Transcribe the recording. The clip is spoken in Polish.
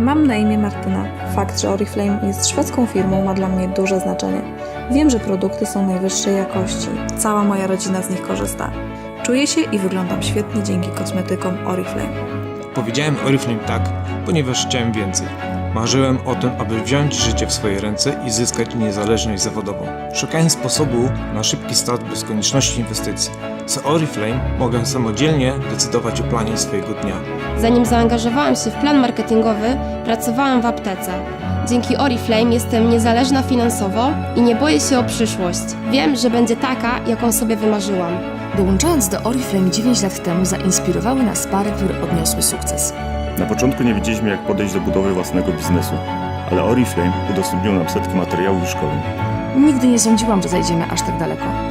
Mam na imię Martyna. Fakt, że Oriflame jest szwedzką firmą ma dla mnie duże znaczenie. Wiem, że produkty są najwyższej jakości. Cała moja rodzina z nich korzysta. Czuję się i wyglądam świetnie dzięki kosmetykom Oriflame. Powiedziałem Oriflame tak, ponieważ chciałem więcej. Marzyłem o tym, aby wziąć życie w swoje ręce i zyskać niezależność zawodową. Szukałem sposobu na szybki start bez konieczności inwestycji. Z Oriflame mogę samodzielnie decydować o planie swojego dnia. Zanim zaangażowałam się w plan marketingowy, pracowałam w aptece. Dzięki Oriflame jestem niezależna finansowo i nie boję się o przyszłość. Wiem, że będzie taka, jaką sobie wymarzyłam. Dołączając do Oriflame 9 lat temu zainspirowały nas pary, które odniosły sukces. Na początku nie wiedzieliśmy, jak podejść do budowy własnego biznesu, ale Oriflame udostępnił nam setki materiałów i szkoleń. Nigdy nie sądziłam, że zajdziemy aż tak daleko.